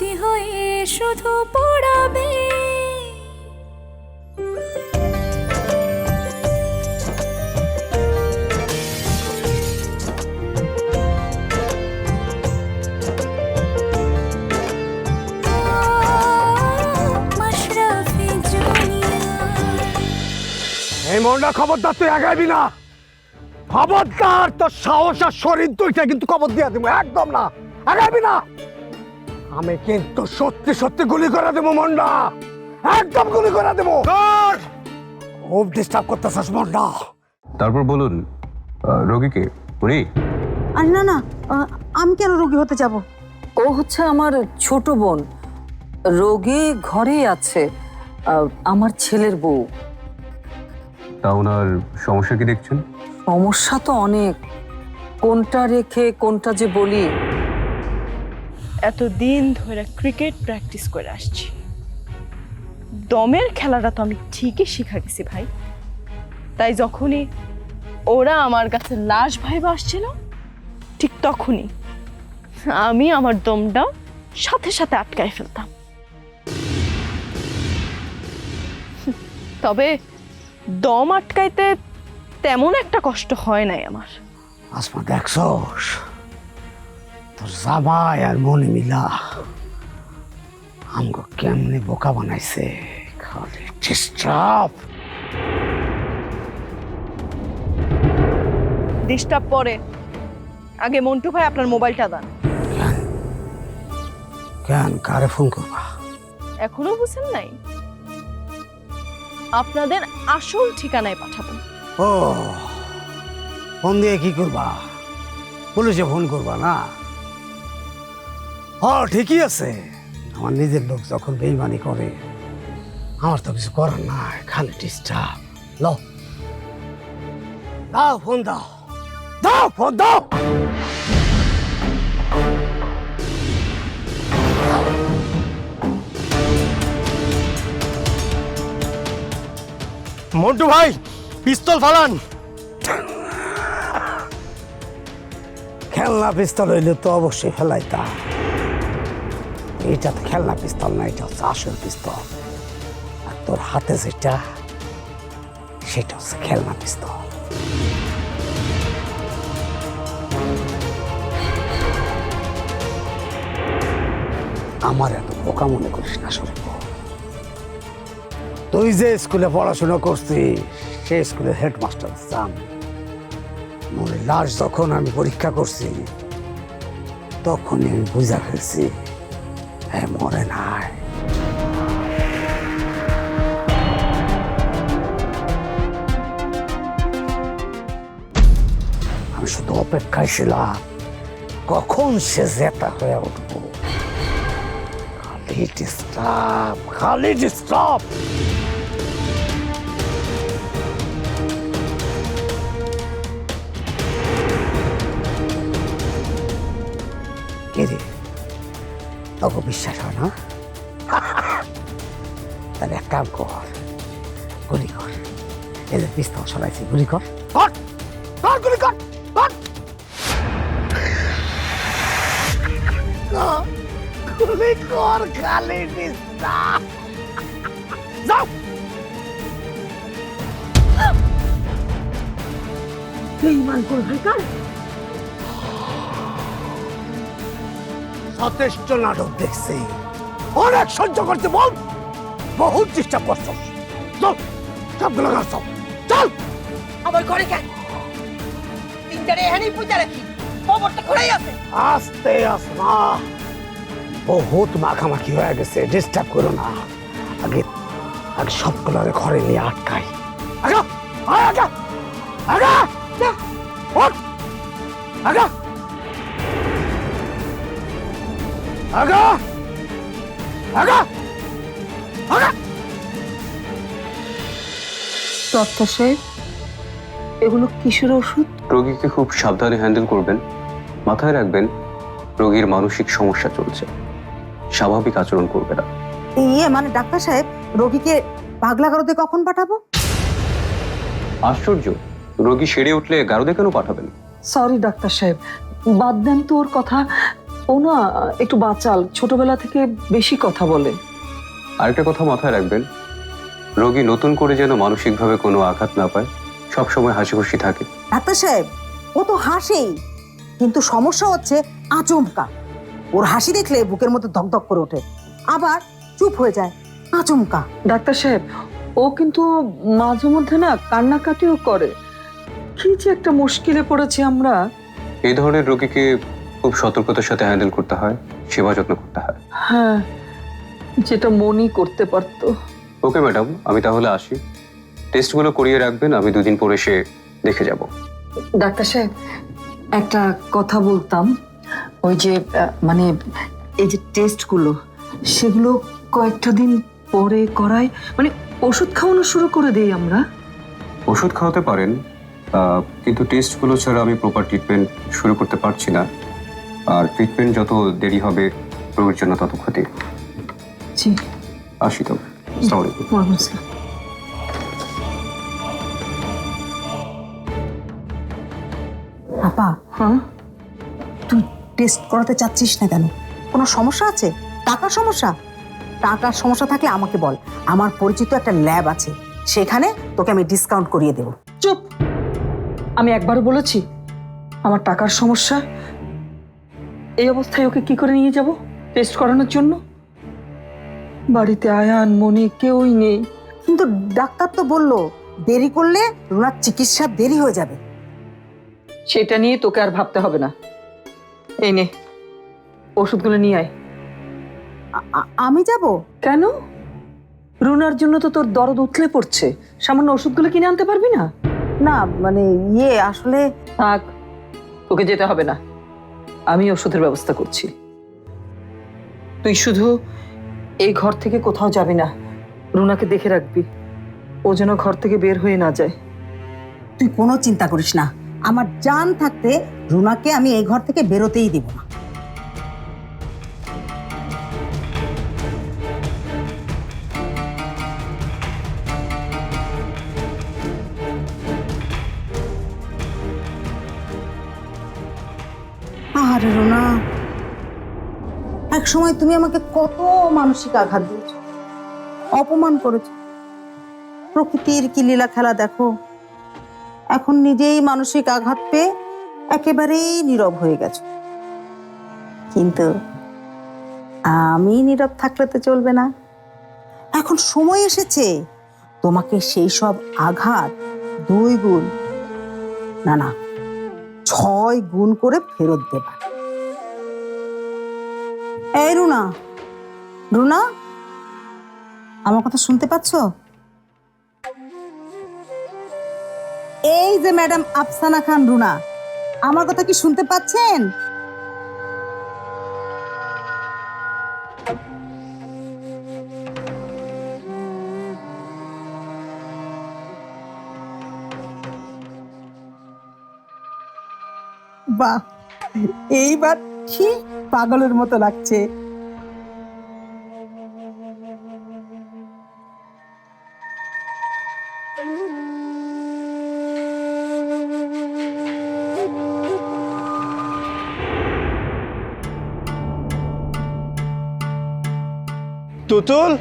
স্মৃতি হয়ে শুধু পড়াবে। এই খবরদার তুই আগাইবি না। খবরদার, তোর সাহস আর শরীর দুইটা কিন্তু খবর দিয়ে দেবো, একদম না। আগাবি না। আমি কিন্তু সত্যি সত্যি গুলি করে দেবো মন্ডা। একদম গুলি করে দেবো। খুব ডিস্টার্ব করতেছিস মন্ডা। তারপর বলুন রোগীকে উনি? আর না না আমি কেন রোগী হতে যাব? ও হচ্ছে আমার ছোট বোন। রোগী ঘরেই আছে। আমার ছেলের বউ। তা ওনার সমস্যা কি দেখছেন? সমস্যা তো অনেক। কোনটা রেখে কোনটা যে বলি? এতদিন ধরে ক্রিকেট প্র্যাকটিস করে আসছি। দমের খেলাটা তো আমি ঠিকই শিখা গেছি ভাই। তাই যখনই ওরা আমার কাছে লাশ ভাইবা আসছিল, ঠিক তখনই আমি আমার দমটা সাথে সাথে আটকায় ফেলতাম। তবে দম আটকাইতে তেমন একটা কষ্ট হয় নাই আমার। আসমা, দেখছস? তোর জামাই আর মনে মিলা আমগো কেমনে বোকা বানাইছে খালি ডিস্টার্ব। ডিস্টার্ব পরে আগে মন্টু ভাই আপনার মোবাইলটা দেন। কেন? কারে ফোন করবা? এখনও বুঝেন নাই? আপনাদের আসল ঠিকানায় পাঠাবো। ও ফোন দিয়ে কি করবা? পুলিশে ফোন করবা না? হ ঠিকই আছে। আমার নিজের লোক যখন বেইমানি করে আমার তো কিছু করার নাই খালি ডিস্টার্ব। ল দাও ফোন দাও। দাও ফোন দাও। মন্টু ভাই পিস্তল ফালান। খেলনা পিস্তল হইলে তো অবশ্যই ফেলাইতা এটা তো খেলনা পিস্তল না, এটা হচ্ছে আসল পিস্তল। আর তোর হাতে যেটা, সেটা হচ্ছে খেলনা পিস্তল। আমার এত বোকা মনে করিস না শরীফ তুই যে স্কুলে পড়াশোনা করছিস সেই স্কুলের হেডমাস্টার জান। মনে লাশ যখন আমি পরীক্ষা করছি, তখনই আমি বুঝা ফেলছি। মরে নাই। আমি শুধু অপেক্ষায় ছিলাম, কখন সে জেতা হয়ে উঠবো? খালি ডিস্টার্ব খালি ডিস্টার্ব তোকে বিশ্বাস হয় না? তাহলে এক কাম কর, গুলি কর। এদের পিস্তল সরাইছি, গুলি কর। কর কর, গুলি কর কর। গুলি কর, খালি ডিস্টার্ব যাও। বেইমান করে ভাই যথেষ্ট নাটক দেখছি। অনেক সহ্য করতে বল বহুত চেষ্টা করছ চল সবগুলো গাছ চল! আমার ঘরে কেন? তিনটারে এখানেই পূজা রাখি। খবরটা ঘুরেই আছে। আস্তে আসমা বহুত মাখামাখি হয়ে গেছে ডিস্টার্ব করো না। আগে আগে ঘরে নিয়ে আটকাই। আগা আয় আগা! আগা! আগা! আগা! আগা! আগা! সাহেব এগুলো কিসের ওষুধ? রোগীকে খুব সাবধানে হ্যান্ডেল করবেন মাথায় রাখবেন রোগীর মানসিক সমস্যা চলছে। স্বাভাবিক আচরণ করবে না। ইয়ে মানে ডাক্তার সাহেব রোগীকে পাগলা গারদে কখন পাঠাবো? আশ্চর্য! রোগী সেরে উঠলে গারদে কেন পাঠাবেন? সরি ডাক্তার সাহেব বাদ দেন তো ওর কথা। ও না একটু বাচাল ছোটবেলা থেকে বেশি কথা বলে। আরেকটা কথা মাথায় রাখবেন রোগী নতুন করে যেন মানসিকভাবে কোনো আঘাত না পায় সবসময় হাসি খুশি থাকে। ডাক্তার সাহেব ও তো হাসেই কিন্তু সমস্যা হচ্ছে আচমকা। ওর হাসি দেখলে বুকের মধ্যে ধকধক করে ওঠে আবার চুপ হয়ে যায় আচমকা। ডাক্তার সাহেব ও কিন্তু মাঝে মধ্যে না কান্নাকাটিও করে। কি যে একটা মুশকিলে পড়েছি আমরা। এই ধরনের রোগীকে খুব সতর্কতার সাথে হ্যান্ডেল করতে হয় সেবা যত্ন করতে হয়। হ্যাঁ যেটা মনই করতে পারতো। ওকে ম্যাডাম আমি তাহলে আসি। টেস্টগুলো করিয়ে রাখবেন আমি দুদিন পরে এসে দেখে যাব। ডাক্তার সাহেব একটা কথা বলতাম। ওই যে মানে এই যে টেস্টগুলো সেগুলো কয়েকটা দিন পরে করাই মানে ওষুধ খাওয়ানো শুরু করে দেই আমরা। ওষুধ খাওয়াতে পারেন কিন্তু টেস্টগুলো ছাড়া আমি প্রপার ট্রিটমেন্ট শুরু করতে পারছি না। ট্রিটমেন্ট যত দেরি হবে রোগীর জন্য তত ক্ষতি। জি। আসি তো আসসালামু আলাইকুম। ওয়ালাইকুম আসসালাম। আপা হ্যাঁ তুই টেস্ট করাতে চাচ্ছিস না কেন? কোনো সমস্যা আছে? টাকার সমস্যা? টাকার সমস্যা থাকলে আমাকে বল। আমার পরিচিত একটা ল্যাব আছে। সেখানে তোকে আমি ডিসকাউন্ট করিয়ে দেবো। চুপ! আমি একবারও বলেছি আমার টাকার সমস্যা এই অবস্থায় ওকে কি করে নিয়ে যাব? টেস্ট করানোর জন্য? বাড়িতে আয়ান মনে কেউই নেই। কিন্তু ডাক্তার তো বলল দেরি করলে রুনার চিকিৎসা দেরি হয়ে যাবে। সেটা নিয়ে তোকে আর ভাবতে হবে না। এই নে ওষুধগুলো নিয়ে আয়। আমি যাব? কেন? রুনার জন্য তো তোর দরদ উতলে পড়ছে। সামান্য ওষুধগুলো কিনে আনতে পারবি না? না মানে ইয়ে আসলে থাক তোকে যেতে হবে না। আমি ওষুধের ব্যবস্থা করছি। তুই শুধু এই ঘর থেকে কোথাও যাবি না, রুনাকে দেখে রাখবি। ও যেন ঘর থেকে বের হয়ে না যায়। তুই কোনো চিন্তা করিস না। আমার জান থাকতে রুনাকে আমি এই ঘর থেকে বেরোতেই দিব না। আরে রুনা এক সময় তুমি আমাকে কত মানসিক আঘাত দিয়েছ, অপমান করেছ। প্রকৃতির কি লীলা খেলা দেখো, এখন নিজেই মানসিক আঘাত পেয়ে একেবারেই নীরব হয়ে গেছো। কিন্তু আমি নীরব থাকলে তো চলবে না। এখন সময় এসেছে, তোমাকে সেই সব আঘাত দুই গুণ। না না ছয় গুণ করে ফেরত দেবা এই রুনা রুনা, আমার কথা শুনতে পাচ্ছ? এই যে ম্যাডাম আফসানা খান রুনা, আমার কথা কি শুনতে পাচ্ছেন? বাহ এইবার ঠিক পাগলের মতো লাগছে। তুতুল?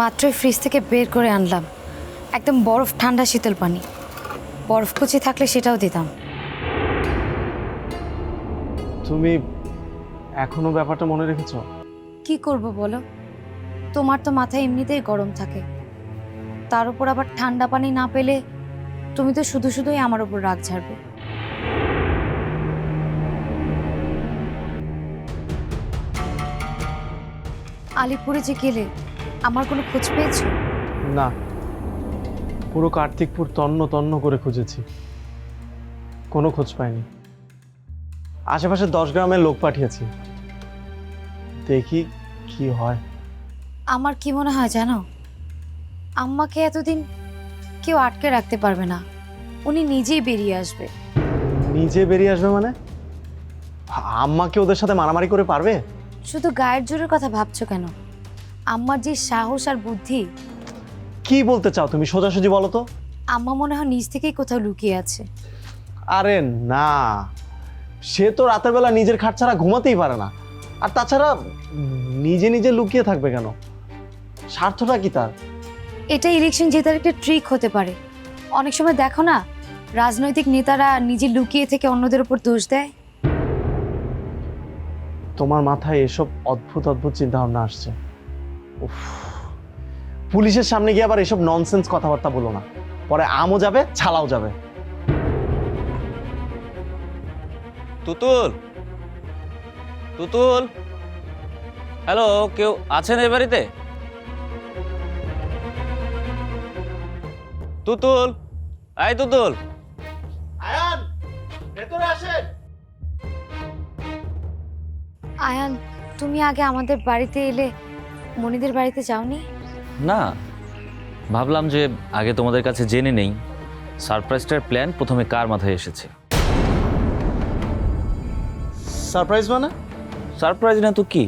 মাত্রই ফ্রিজ থেকে বের করে আনলাম। একদম বরফ ঠান্ডা শীতল পানি। বরফ কুচি থাকলে সেটাও দিতাম। তুমি এখনও ব্যাপারটা মনে রেখেছ? কি করব বলো? তোমার তো মাথায় এমনিতেই গরম থাকে। তার উপর আবার ঠান্ডা পানি না পেলে তুমি তো শুধু শুধুই আমার উপর রাগ ঝাড়বে। আলিপুরে যে গেলে আমার কোনো খোঁজ পেয়েছ? না। পুরো কার্তিকপুর তন্ন তন্ন করে খুঁজেছি। কোনো খোঁজ পাইনি। আশেপাশে দশ গ্রামের লোক পাঠিয়েছি। দেখি কি হয়। আমার কি মনে হয় জানো? আম্মাকে এতদিন কেউ আটকে রাখতে পারবে না। উনি নিজেই বেরিয়ে আসবে। নিজে বেরিয়ে আসবে মানে? আম্মাকে ওদের সাথে মারামারি করে পারবে? শুধু গায়ের জোরের কথা ভাবছ কেন? আম্মার যে সাহস আর বুদ্ধি। কি বলতে চাও তুমি? সোজাসুজি বলো তো। আম্মা মনে হয় নিজ থেকেই কোথাও লুকিয়ে আছে। আরে না। সে তো রাতের বেলা নিজের খাট ছাড়া ঘুমাতেই পারে না। আর তাছাড়া নিজে নিজে লুকিয়ে থাকবে কেন? স্বার্থটা কি তার? এটা ইলেকশন জেতার একটা ট্রিক হতে পারে। অনেক সময় দেখো না রাজনৈতিক নেতারা নিজে লুকিয়ে থেকে অন্যদের উপর দোষ দেয়। তোমার মাথায় এসব অদ্ভুত অদ্ভুত চিন্তা ভাবনা আসছে। পুলিশের সামনে গিয়ে আবার এসব ননসেন্স কথাবার্তা বলো না। পরে আমও যাবে ছালাও যাবে। তুতুল! তুতুল! হ্যালো কেউ আছেন এই বাড়িতে? তুতুল! আই তুতুল! আয়ান ভেতরে আসেন। আয়ান তুমি আগে আমাদের বাড়িতে এলে মনিদের বাড়িতে যাওনি? না ভাবলাম যে আগে তোমাদের কাছে জেনে নেই সারপ্রাইজটার প্ল্যান প্রথমে কার মাথায় এসেছে। সারপ্রাইজ মানে? সারপ্রাইজ না তো কি?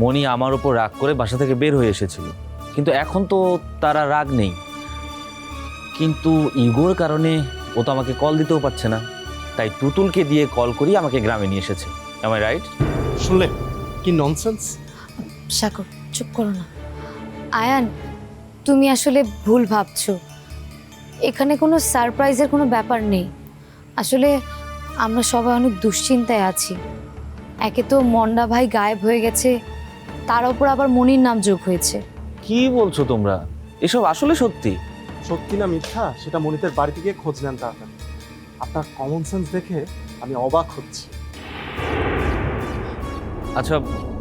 মনি আমার উপর রাগ করে বাসা থেকে বের হয়ে এসেছিল কিন্তু এখন তো তারা রাগ নেই। কিন্তু ইগোর কারণে ও তো আমাকে কল দিতেও পারছে না তাই তুতুলকে দিয়ে কল করি আমাকে গ্রামে নিয়ে এসেছে। আমার রাইট শুনলে কি ননসেন্স সাগর চুপ করো না। আয়ান তুমি আসলে ভুল ভাবছ। এখানে কোনো সারপ্রাইজের কোনো ব্যাপার নেই। আসলে আমরা সবাই অনেক দুশ্চিন্তায় আছি। একে তো মন্ডা ভাই গায়েব হয়ে গেছে তার ওপর আবার মনির নাম যোগ হয়েছে। কি বলছো তোমরা? এসব আসলে সত্যি? সত্যি না মিথ্যা? সেটা মনিতের বাড়িতে গিয়ে খোঁজ নেন তাড়াতাড়ি। আপনার কমন সেন্স দেখে আমি অবাক হচ্ছি। আচ্ছা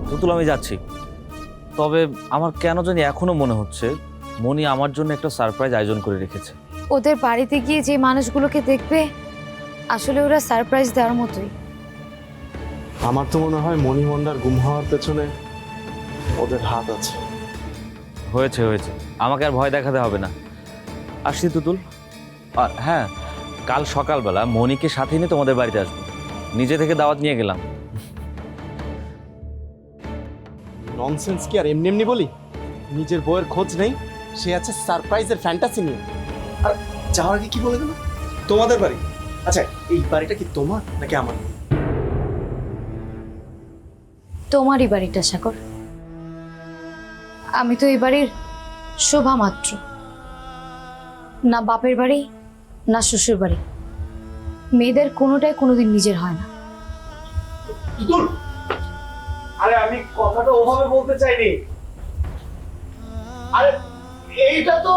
তুতুল আমি যাচ্ছি। তবে আমার কেন জানি এখনও মনে হচ্ছে মনি আমার জন্য একটা সারপ্রাইজ আয়োজন করে রেখেছে। ওদের বাড়িতে গিয়ে যে মানুষগুলোকে দেখবে আসলে ওরা সারপ্রাইজ দেওয়ার মতোই। আমার তো মনে হয় মণিমন্ডার গুম হওয়ার পেছনে ওদের হাত আছে। হয়েছে হয়েছে। আমাকে আর ভয় দেখাতে হবে না। আসছি তুতুল। আর হ্যাঁ কাল সকালবেলা মনিকে সাথে নিয়ে তোমাদের বাড়িতে আসব। নিজে থেকে দাওয়াত নিয়ে গেলাম। ননসেন্স কি আর এমনি এমনি বলি? নিজের বইয়ের খোঁজ নেই সে আছে সারপ্রাইজের ফ্যান্টাসি নিয়ে। আর যাওয়ার আগে কি বলে দিল তোমাদের বাড়ি। আচ্ছা এই বাড়িটা কি তোমার নাকি আমার? তোমারই বাড়িটা সাগর। আমি তো এই বাড়ির শোভা মাত্র। না বাপের বাড়ি না শ্বশুর বাড়ি। মেয়েদের কোনোটাই কোনোদিন নিজের হয় না। আরে আমি কথাটা ওভাবে বলতে চাইনি। আরে, এইটা তো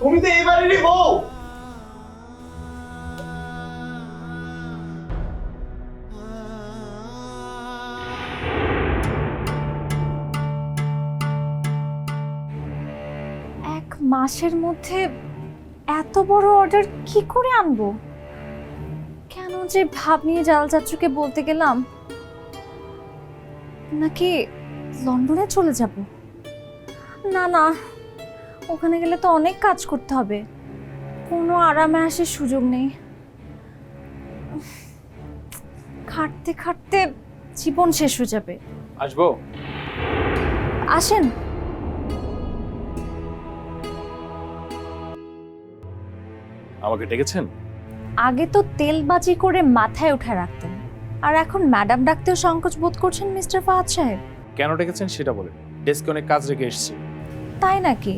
তুমি তো এই বউ। এক মাসের মধ্যে এত বড় অর্ডার কি করে আনব? কেন যে ভাব নিয়ে জাল চাচুকে বলতে গেলাম নাকি লন্ডনে চলে যাব? না না ওখানে গেলে তো অনেক কাজ করতে হবে। কোনো আরামে আসার সুযোগ নেই। খাটতে খাটতে জীবন শেষ হয়ে যাবে। আসব? আসেন। আমাকে ডেকেছেন? আগে তো তেলবাজি করে মাথায় উঠে রাখতেন। আর এখন ম্যাডাম ডাকতেও সংকোচ বোধ করছেন মিস্টার ফাহাদ সাহেব? কেন ডেকেছেন সেটা বলেন। ডেস্কে অনেক কাজ রেখে এসেছি। তাই নাকি?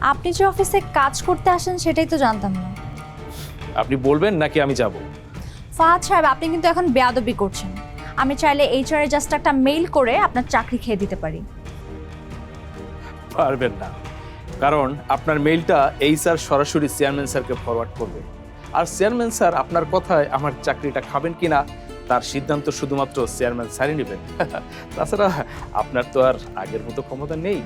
আপনি যে অফিসে কাজ করতে আসেন সেটাই তো জানতাম না। আপনি বলবেন নাকি আমি যাব? ফাহাদ সাহেব আপনি কিন্তু এখন বেয়াদবি করছেন। আমি চাইলে এইচআর এ জাস্ট একটা মেইল করে আপনার চাকরি খেয়ে দিতে পারি। পারবেন না। কারণ আপনার মেইলটা এই স্যার সরাসরি চেয়ারম্যান স্যারকে ফরওয়ার্ড করবে। আর চেয়ারম্যান স্যার আপনার কথায় আমার চাকরিটা খাবেন কিনা তার সিদ্ধান্ত শুধুমাত্র চেয়ারম্যান স্যারই নেবেন। তাছাড়া আপনার তো আর আগের মতো ক্ষমতা নেই।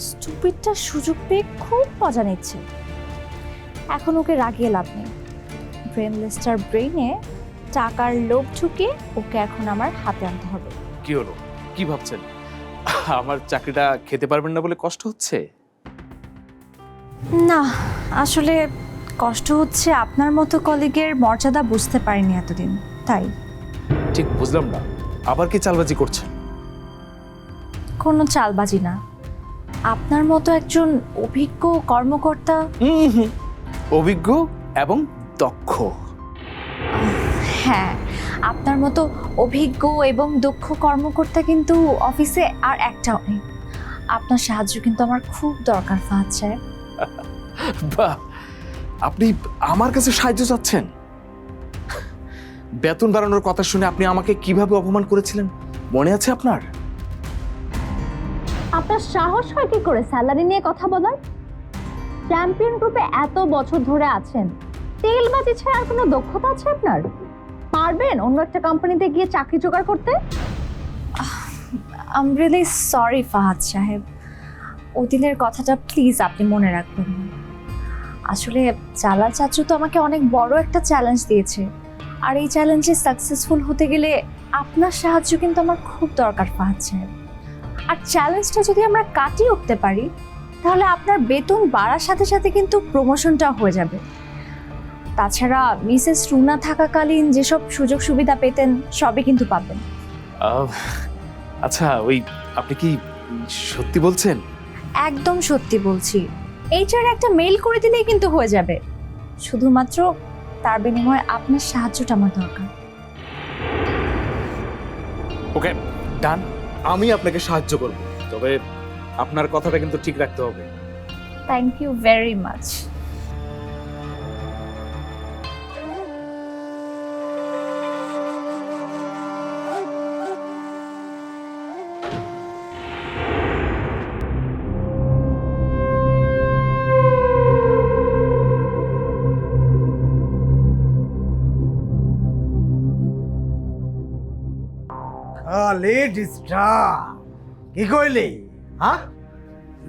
স্টুপিডটা সুযোগ পেয়ে খুব মজা নিচ্ছে। এখন ওকে রাগিয়ে লাভ নেই। ব্রেনলেসটার ব্রেইনে টাকার লোভ ঢুকে ওকে এখন আমার হাতে আনতে হবে। কি হলো? কি ভাবছেন? আমার চাকরিটা খেতে পারবেন না বলে কষ্ট হচ্ছে? না আসলে কষ্ট হচ্ছে আপনার মতো কলিগের মর্যাদা বুঝতে পারিনি এতদিন তাই। ঠিক বুঝলাম না। আবার কি চালবাজি করছেন কোনো চালবাজি না। আপনার মতো একজন অভিজ্ঞ কর্মকর্তা। অভিজ্ঞ এবং দক্ষ। হ্যাঁ আপনার মতো অভিজ্ঞ এবং দক্ষ কর্মকর্তা কিন্তু অফিসে আর একটাও নেই। আপনার সাহায্য কিন্তু আমার খুব দরকার ফাহাদ সাহেব। বাহ! আপনি আমার কাছে সাহায্য চাচ্ছেন? বেতন বাড়ানোর কথা শুনে আপনি আমাকে কীভাবে অপমান করেছিলেন? মনে আছে আপনার? আপনার সাহস হয় কি করে স্যালারি নিয়ে কথা বলার? চ্যাম্পিয়ন গ্রুপে এত বছর ধরে আছেন তেলবাজি ছাড়া আর কোনো দক্ষতা আছে আপনার? পারবেন অন্য একটা কোম্পানিতে গিয়ে চাকরি জোগাড় করতে? আম রিয়েলি সরি ফাহাদ সাহেব। ওদিনের কথাটা প্লিজ আপনি মনে রাখবেন। আসলে জালাল চাচু তো আমাকে অনেক বড় একটা চ্যালেঞ্জ দিয়েছে। আর এই চ্যালেঞ্জে সাকসেসফুল হতে গেলে আপনার সাহায্য কিন্তু আমার খুব দরকার ফাহাদ সাহেব। আর চ্যালেঞ্জটা যদি আমরা কাটিয়ে উঠতে পারি তাহলে আপনার বেতন বাড়ার সাথে সাথে কিন্তু প্রমোশনটা হয়ে যাবে। তাছাড়া মিসেস রুনা থাকাকালীন যেসব সুযোগ সুবিধা পেতেন সবই কিন্তু পাবেন। আচ্ছা ওই আপনি কি সত্যি বলছেন? একদম সত্যি বলছি। এইচআর একটা মেল করে দিলেই কিন্তু হয়ে যাবে। শুধুমাত্র তার বিনিময়ে আপনার সাহায্যটা আমার দরকার। ওকে ডান। আমি আপনাকে সাহায্য করব তবে আপনার কথাটা কিন্তু ঠিক রাখতে হবে। থ্যাংক ইউ ভেরি মাচ খালি ডিস্টার্ব কি কইলি? হ্যাঁ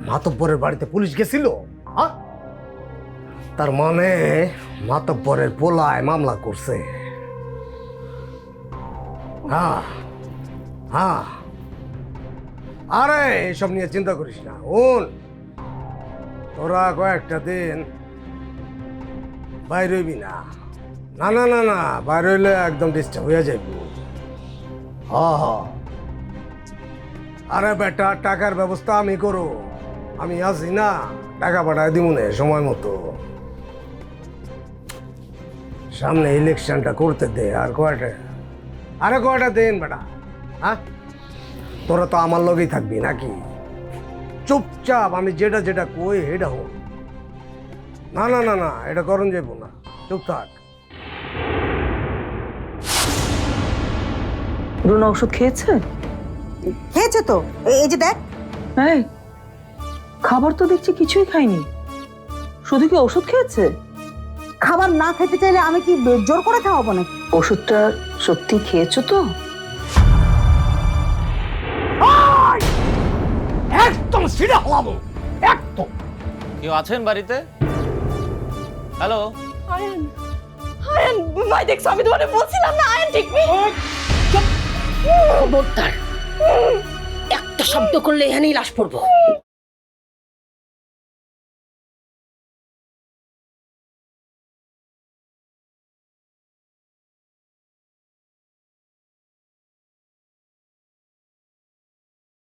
মাতব্বরের বাড়িতে পুলিশ গেছিল হ্যাঁ তার মানে মাতব্বরের পোলায় মামলা করছে। হ্যাঁ হ্যাঁ আরে, এসব নিয়ে চিন্তা করিস না ওন তোরা কয়েকটা দিন বাইর হইবি না। না না না না, বাইর হইলে একদম ডিস্টার্ব হয়ে যাইবি। আরে বেটা, টাকার ব্যবস্থা আমি করো। আমি আছি না, টাকা পাঠায় দিব না, সময় মতো। সামনে ইলেকশনটা করতে দে, আর কয়টা? আরে কয়টা দিন বেটা? হ্যাঁ তোরা তো আমার লগেই থাকবি নাকি? চুপচাপ, আমি যেটা যেটা কই এটা হোক। না না না না, এটা করণ যাইব না। চুপ থাক। রুনা ওষুধ খেয়েছে? খেয়েছে তো। এই যে দেখ। এই খাবার তো দেখছি কিছুই খায়নি শুধু কি ওষুধ খেয়েছে? খাবার না খেতে চাইলে আমি কি জোর করে খাওয়াবো নাকি? ওষুধটা সত্যি খেয়েছো তো? একদম সিধা হলাম একদম। কেউ আছেন বাড়িতে? হ্যালো? আয়ান আয়ান ভাই দেখছ আমি তোমাকে বলছিলাম না আয়ান ঠিক নেই। খবরদার। একটা শব্দ করলে এখানেই লাশ পড়ব।